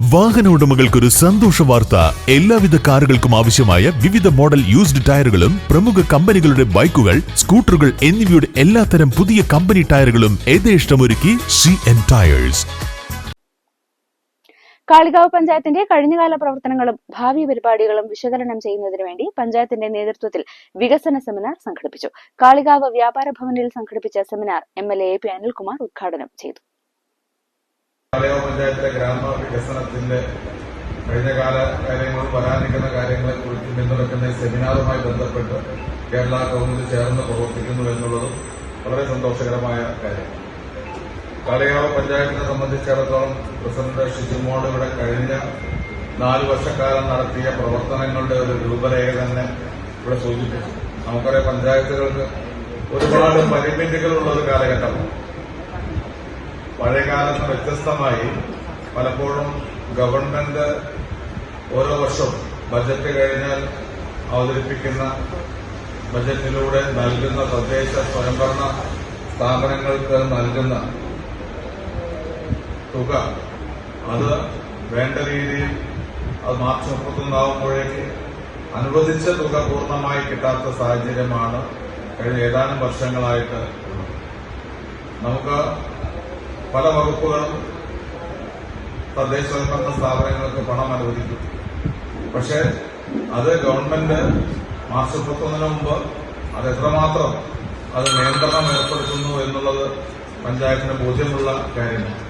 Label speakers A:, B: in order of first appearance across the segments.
A: വാഹന ഉടമകൾക്കൊരു സന്തോഷ വാർത്ത. എല്ലാവിധ കാറുകൾക്കും ആവശ്യമായ വിവിധ മോഡൽ യൂസ്ഡ് ടയറുകളും പ്രമുഖ കമ്പനികളുടെ ബൈക്കുകൾ സ്കൂട്ടറുകൾ എന്നിവയുടെ എല്ലാത്തരം പുതിയ കമ്പനി ടയറുകളും യഥേഷ്ടമൊരുക്കി സി എൻ ടയേഴ്സ്
B: കാളികാവ് പഞ്ചായത്തിന്റെ കഴിഞ്ഞകാല പ്രവർത്തനങ്ങളും ഭാവി പരിപാടികളും വിശകലനം ചെയ്യുന്നതിന് വേണ്ടി പഞ്ചായത്തിന്റെ നേതൃത്വത്തിൽ വികസന സെമിനാർ സംഘടിപ്പിച്ചു. കാളികാവ് വ്യാപാര ഭവനിൽ സംഘടിപ്പിച്ച seminar M L A P Anilkumar ഉദ്ഘാടനം ചെയ്തു.
C: കാളികാവ് പഞ്ചായത്തിലെ വികസനത്തിന്റെ കഴിഞ്ഞകാല കാര്യങ്ങളും വരാനിരിക്കുന്ന കാര്യങ്ങളെ കുറിച്ച് ഈ സെമിനാറുമായി ബന്ധപ്പെട്ട് കേരള ഗവൺമെന്റ് ചേർന്ന് പ്രവർത്തിക്കുന്നു എന്നുള്ളതും വളരെ സന്തോഷകരമായ കാര്യമാണ് കാളികാവ് പഞ്ചായത്തിനെ സംബന്ധിച്ചിടത്തോളം പ്രസിഡന്റ് ഷിജുമോൾ ഇവിടെ കഴിഞ്ഞ നാല് വർഷക്കാലം നടത്തിയ പ്രവർത്തനങ്ങളുടെ ഒരു രൂപരേഖ തന്നെ ഇവിടെ സൂചിപ്പിച്ചു. നമുക്കറിയാം പഞ്ചായത്തുകൾക്ക് ഒരുപാട് പരിമിതികളുള്ള ഒരു കാലഘട്ടമാണ്. പഴയകാലത്ത് വ്യത്യസ്തമായി പലപ്പോഴും ഗവൺമെന്റ് ഓരോ വർഷവും ബജറ്റ് കഴിഞ്ഞാൽ അവതരിപ്പിക്കുന്ന ബജറ്റിലൂടെ നൽകുന്ന തദ്ദേശ സ്വയംഭരണ സ്ഥാപനങ്ങൾക്ക് നൽകുന്ന തുക അത് വേണ്ട രീതിയിൽ അത് മാർച്ച് മുപ്പത്തൊന്നാവുമ്പോഴേക്ക് അനുവദിച്ച തുക പൂർണമായി കിട്ടാത്ത സാഹചര്യമാണ് കഴിഞ്ഞ ഏതാനും വർഷങ്ങളായിട്ട് നമുക്ക് പല വകുപ്പുകളും തദ്ദേശ സ്വയംഭരണ സ്ഥാപനങ്ങൾക്ക് പണം അനുവദിക്കും. പക്ഷേ അത് ഗവൺമെന്റ് മാർച്ച് മുപ്പത്തൊന്നിന് മുമ്പ് അത് എത്രമാത്രം അത് നിയന്ത്രണം ഏർപ്പെടുത്തുന്നു എന്നുള്ളത് പഞ്ചായത്തിന് ബോധ്യമുള്ള കാര്യമാണ്.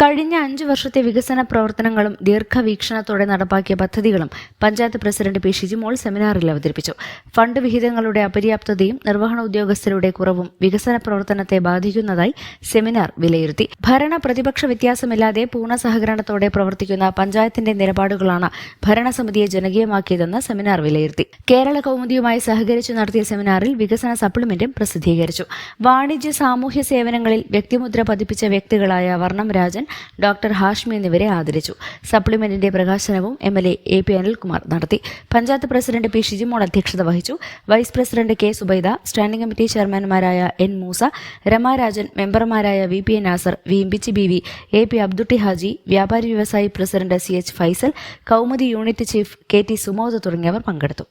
B: കഴിഞ്ഞ അഞ്ചു വർഷത്തെ വികസന പ്രവർത്തനങ്ങളും ദീർഘവീക്ഷണത്തോടെ നടപ്പാക്കിയ പദ്ധതികളും പഞ്ചായത്ത് പ്രസിഡന്റ് പി ഷിജിമോൾ സെമിനാറിൽ അവതരിപ്പിച്ചു. ഫണ്ട് വിഹിതങ്ങളുടെ അപര്യാപ്തതയും നിർവഹണ ഉദ്യോഗസ്ഥരുടെ കുറവും വികസന പ്രവർത്തനത്തെ ബാധിക്കുന്നതായി സെമിനാർ വിലയിരുത്തി. ഭരണ പ്രതിപക്ഷ വ്യത്യാസമില്ലാതെ പൂർണ സഹകരണത്തോടെ പ്രവർത്തിക്കുന്ന പഞ്ചായത്തിന്റെ നിലപാടുകളാണ് ഭരണസമിതിയെ ജനകീയമാക്കിയതെന്ന് സെമിനാർ വിലയിരുത്തി. കേരള കൌമുദിയുമായി സഹകരിച്ചു നടത്തിയ സെമിനാറിൽ വികസന സപ്ലിമെന്റും പ്രസിദ്ധീകരിച്ചു. വാണിജ്യ സാമൂഹ്യ സേവനങ്ങളിൽ വ്യക്തിമുദ്ര പതിപ്പിച്ച വ്യക്തികളായ വർണം രാജൻ ഡോക്ടർ ഹാഷ്മി എന്നിവരെ ആദരിച്ചു. സപ്ലിമെന്റിന്റെ പ്രകാശനവും M L A A P Anilkumar നടത്തി. പഞ്ചായത്ത് പ്രസിഡന്റ് പി ഷിജിമോൾ അധ്യക്ഷത വഹിച്ചു. Vice president K Subaida standing committee ചെയർമാൻമാരായ N Moosa Ramarajan മെമ്പർമാരായ V P A Nasar V Imbichi B V A P Abdutty Haji വ്യാപാരി വ്യവസായി president C H Faisal Kaumudi unit chief K T Sumod തുടങ്ങിയവർ പങ്കെടുത്തു.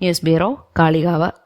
B: News bureau Kalikavu.